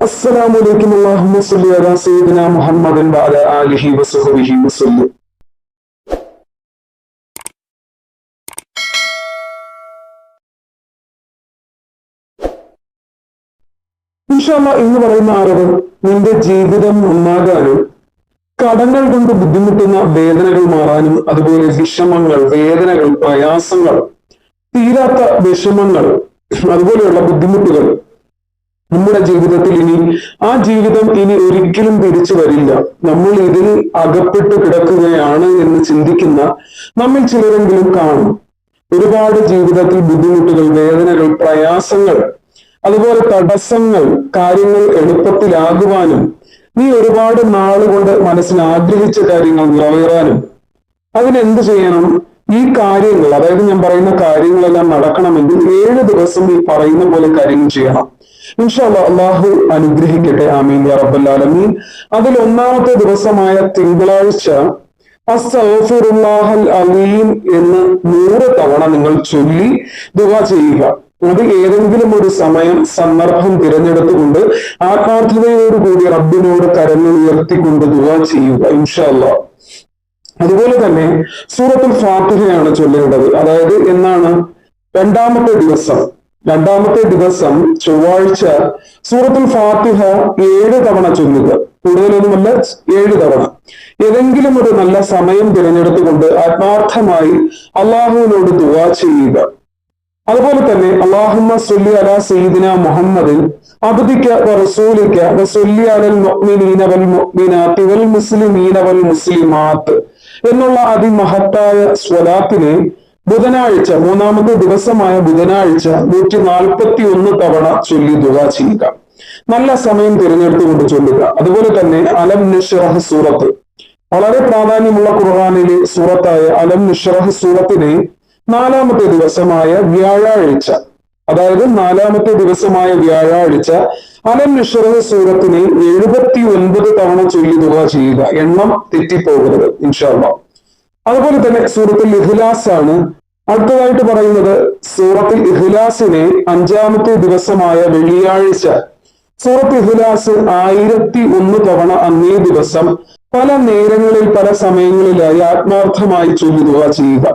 السلام عليكم اللهم صل على سيدنا محمد وعلى آله وصحبه وسلم ഇൻഷാല്ല എന്ന് പറയുന്ന അറിവ് നിന്റെ ജീവിതം നന്നാകാനും കടങ്ങൾ കൊണ്ട് ബുദ്ധിമുട്ടുന്ന വേദനകൾ മാറാനും അതുപോലെ വിഷമങ്ങൾ വേദനകൾ പ്രയാസങ്ങൾ തീരാത്ത വിഷമങ്ങൾ അതുപോലെയുള്ള ബുദ്ധിമുട്ടുകൾ നമ്മുടെ ജീവിതത്തിൽ ഇനി ആ ജീവിതം ഇനി ഒരിക്കലും തിരിച്ചു വരില്ല. നമ്മൾ ഇതിൽ അകപ്പെട്ടു കിടക്കുകയാണ് എന്ന് ചിന്തിക്കുന്ന നമ്മൾ ചിലരെങ്കിലും കാണും. ഒരുപാട് ജീവിതത്തിൽ ബുദ്ധിമുട്ടുകൾ വേദനകൾ പ്രയാസങ്ങൾ അതുപോലെ തടസ്സങ്ങൾ കാര്യങ്ങൾ എളുപ്പത്തിലാകുവാനും നീ ഒരുപാട് നാളുകൊണ്ട് മനസ്സിൽ ആഗ്രഹിച്ച കാര്യങ്ങൾ നിറവേറാനും അതിനെന്ത് ചെയ്യണം? ഈ കാര്യങ്ങൾ അതായത് ഞാൻ പറയുന്ന കാര്യങ്ങളെല്ലാം നടക്കണമെങ്കിൽ ഏഴ് ദിവസം ഈ പറയുന്ന പോലെ കാര്യങ്ങൾ ചെയ്യണം. അള്ളാഹു അനുഗ്രഹിക്കട്ടെ. ആമീൻ യാ റബ്ബല്ലാലമീൻ അതിൽ ഒന്നാമത്തെ ദിവസമായ തിങ്കളാഴ്ച അസ്തഗ്ഫിറുല്ലാഹൽ അലീം എന്ന് നൂറ് തവണ നിങ്ങൾ ചൊല്ലി ദുവ ചെയ്യുക. അത് ഏതെങ്കിലും ഒരു സമയം സന്ദർഭം തിരഞ്ഞെടുത്തുകൊണ്ട് ആത്മാർത്ഥതയോടുകൂടി റബ്ബിനോട് കരങ്ങൾ ഉയർത്തിക്കൊണ്ട് ദുവ ചെയ്യുക ഇൻഷാല്ല അതുപോലെ തന്നെ സൂറത്തുൽ ഫാത്തിഹയാണ് ചൊല്ലേണ്ടത്. അതായത് എന്നാണ് രണ്ടാമത്തെ ദിവസം. രണ്ടാമത്തെ ദിവസം ചൊവ്വാഴ്ച സൂറത്തുൽ ഫാത്തിഹ ഏഴ് തവണ ചൊല്ലുക. കൂടുതലൊന്നുമല്ല ഏഴ് തവണ. ഏതെങ്കിലും ഒരു നല്ല സമയം തിരഞ്ഞെടുത്തുകൊണ്ട് ആത്മാർത്ഥമായി അള്ളാഹുവിനോട് ദുവാ ചെയ്യുക. അതുപോലെ തന്നെ അള്ളാഹുമ്മ സൊല്ലി അല സീദിന മുഹമ്മദിൻ അബ്ദിക റസൂലിക്ക വസൊല്ലി അലൽ വൽ വൽ മുസ്ലിമീന വൽ മുസ്ലിമാത്ത് എന്നുള്ള അതിമഹത്തായ സ്വലാത്തിനെ ബുധനാഴ്ച മൂന്നാമത്തെ ദിവസമായ ബുധനാഴ്ച നൂറ്റി നാൽപ്പത്തി ഒന്ന് തവണ ചൊല്ലി ദുവാ ചെയ്യുക. നല്ല സമയം തിരഞ്ഞെടുത്തുകൊണ്ട് ചൊല്ലുക. അതുപോലെ തന്നെ അലം നിഷ്റഹ് സൂറത്ത്. വളരെ പ്രാധാന്യമുള്ള ഖുർആാനിലെ സൂറത്തായ അലം നിഷ്റഹ് സൂറത്തിനെ നാലാമത്തെ ദിവസമായ വ്യാഴാഴ്ച അതായത് നാലാമത്തെ ദിവസമായ വ്യാഴാഴ്ച അലം നിഷ്റഹ് സൂറത്തിനെ എഴുപത്തി ഒൻപത് തവണ ചൊല്ലി ദുവാ ചെയ്യുക. എണ്ണം തെറ്റിപ്പോകരുത് ഇൻഷാല്ല അതുപോലെ തന്നെ സൂറത്തിൽ ഇഖ്ലാസ് ആണ് അടുത്തതായിട്ട് പറയുന്നത് സൂറത്തുൽ ഇഹ്ലാസിനെ അഞ്ചാമത്തെ ദിവസമായ വെള്ളിയാഴ്ച സൂറത്ത് ഇഹ്ലാസ് ആയിരത്തി ഒന്ന് തവണ അന്നേ ദിവസം പല നേരങ്ങളിൽ പല സമയങ്ങളിലായി ആത്മാർത്ഥമായി ചൊല്ലുക ചെയ്യുക.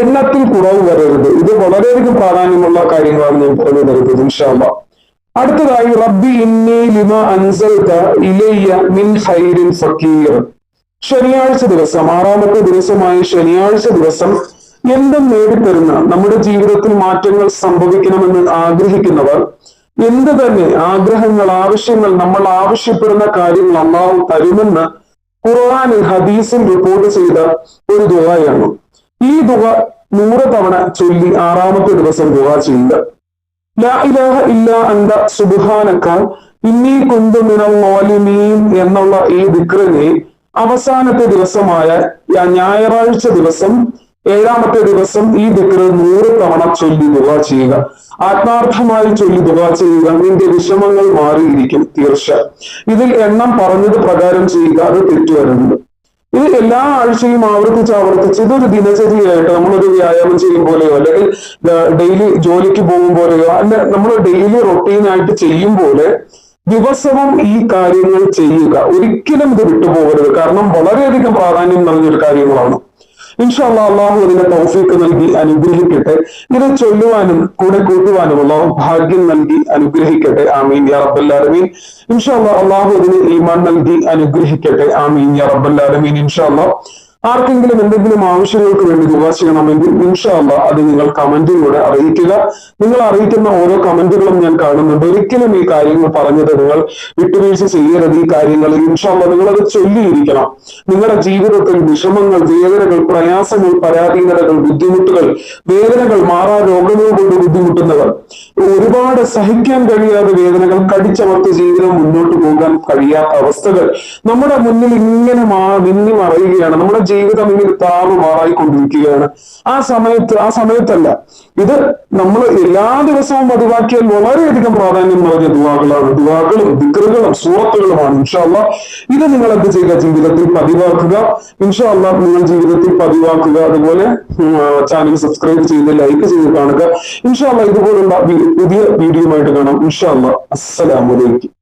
എണ്ണത്തിൽ കുറവ് വരരുത്. ഇത് വളരെയധികം പ്രാധാന്യമുള്ള കാര്യങ്ങളാണ് ഞാൻ പറഞ്ഞു തരുന്നത് ഇൻഷാല്ല അടുത്തതായി റബ്ബി ഇന്നി ലിമ അൻസൽത ഇലയ്യ മിൻ ഹൈരിൻ ഫക്കീർ. ശനിയാഴ്ച ദിവസം ആറാമത്തെ ദിവസമായ ശനിയാഴ്ച ദിവസം എന്തും നേടിത്തരുന്ന നമ്മുടെ ജീവിതത്തിൽ മാറ്റങ്ങൾ സംഭവിക്കണമെന്ന് ആഗ്രഹിക്കുന്നവർ എന്ത് തന്നെ ആഗ്രഹങ്ങൾ ആവശ്യങ്ങൾ നമ്മൾ ആവശ്യപ്പെടുന്ന കാര്യങ്ങൾ അള്ളാഹു തരുമെന്ന് ഖുർആാനിൽ ഹദീസിൽ റിപ്പോർട്ട് ചെയ്ത ഒരു ദുഹയാണ് ഈ ദുഹ നൂറ് തവണ ചൊല്ലി ആറാമത്തെ ദിവസം ദുഹ ചെയ്യുക. ലാ ഇലാഹ ഇല്ല ഇന്നീ എന്നുള്ള ഈ ദിക്റിനെ അവസാനത്തെ ദിവസമായ ഞായറാഴ്ച ദിവസം ഏഴാമത്തെ ദിവസം ഈ ദിക്കറ് നൂറ് തവണ ചൊല്ലി ദുവ ചെയ്യുക. ആത്മാർത്ഥമായി ചൊല്ലി ദുവ ചെയ്യുക. നിന്റെ വിഷമങ്ങൾ മാറിയിരിക്കും തീർച്ച. ഇതിൽ എണ്ണം പറഞ്ഞത് പ്രകാരം ചെയ്യുക അത് തെറ്റുവരുന്നത് ഇത് എല്ലാ ആഴ്ചയും ആവർത്തിച്ച് ആവർത്തിച്ച് ഇതൊരു ദിനചര്യയായിട്ട് നമ്മളൊരു വ്യായാമം ചെയ്യും പോലെയോ അല്ലെങ്കിൽ ഡെയിലി ജോലിക്ക് പോകും പോലെയോ അല്ല നമ്മൾ ഡെയിലി റൊട്ടീനായിട്ട് ചെയ്യും പോലെ ദിവസവും ഈ കാര്യങ്ങൾ ചെയ്യുക. ഒരിക്കലും ഇത് വിട്ടുപോകരുത്. കാരണം വളരെയധികം പ്രാധാന്യം നിറഞ്ഞൊരു കാര്യങ്ങളാണ്. ഇൻഷാല്ല അള്ളാഹു അതിന്റെ തൗഫീക്ക് നൽകി അനുഗ്രഹിക്കട്ടെ. ഇത് ചൊല്ലുവാനും കൂടെ കൂട്ടുവാനും അള്ളാഹു ഭാഗ്യം നൽകി അനുഗ്രഹിക്കട്ടെ. ആമീൻ യാ റബ്ബല്ലാലമീൻ ഇൻഷാല്ല അള്ളാഹു അതിന് ഈമാൻ നൽകി അനുഗ്രഹിക്കട്ടെ. ആമീൻ യാ റബ്ബല്ലാലമീൻ ഇൻഷാല്ല ആർക്കെങ്കിലും എന്തെങ്കിലും ആവശ്യങ്ങൾക്ക് വേണ്ടി ദുവാ ചെയ്യണമെങ്കിൽ ഇൻഷാല്ല അത് നിങ്ങൾ കമന്റിലൂടെ അറിയിക്കുക. നിങ്ങൾ അറിയിക്കുന്ന ഓരോ കമന്റുകളും ഞാൻ കാണുന്നുണ്ട്. ഒരിക്കലും ഈ കാര്യങ്ങൾ പറഞ്ഞത് നിങ്ങൾ വിട്ടുവീഴ്ച ചെയ്യരുത്. ഈ കാര്യങ്ങൾ ഇൻഷാല്ല നിങ്ങൾ അത് ചൊല്ലിയിരിക്കണം. നിങ്ങളുടെ ജീവിതത്തിൽ വിഷമങ്ങൾ വേദനകൾ പ്രയാസങ്ങൾ പരാധീനതകൾ ബുദ്ധിമുട്ടുകൾ വേദനകൾ മാറാ രോഗങ്ങൾ കൊണ്ട് ബുദ്ധിമുട്ടുന്നവർ. ഒരുപാട് സഹിക്കാൻ കഴിയാതെ വേദനകൾ കടിച്ചമർത്തി ജീവിതം മുന്നോട്ട് പോകാൻ കഴിയാത്ത അവസ്ഥകൾ നമ്മുടെ മുന്നിൽ ഇങ്ങനെ മിന്നി മറയുകയാണ്. നമ്മുടെ ജീവിതം ഇങ്ങനെ താറുമാറായിക്കൊണ്ടിരിക്കുകയാണ് ആ സമയത്ത് ആ സമയത്തല്ല. ഇത് നമ്മൾ എല്ലാ ദിവസവും പതിവാക്കിയാൽ വളരെയധികം പ്രാധാന്യം നിറഞ്ഞ ദുവാകളാണ്. ദുവാകളും ദിക്കറുകളും സൂറത്തുകളുമാണ് ഇൻഷാല്ല ഇത് നിങ്ങൾ എന്ത് ചെയ്യുക? ജീവിതത്തിൽ പതിവാക്കുക. ഇൻഷാല്ല നിങ്ങൾ ജീവിതത്തിൽ പതിവാക്കുക. അതുപോലെ ചാനൽ സബ്സ്ക്രൈബ് ചെയ്ത് ലൈക്ക് ചെയ്ത് കാണുക. ഇൻഷാല്ല ഇതുപോലുള്ള പുതിയ വീഡിയോ ആയിട്ട് കാണാം ഇൻഷാല്ല അസ്സലാമലൈക്കും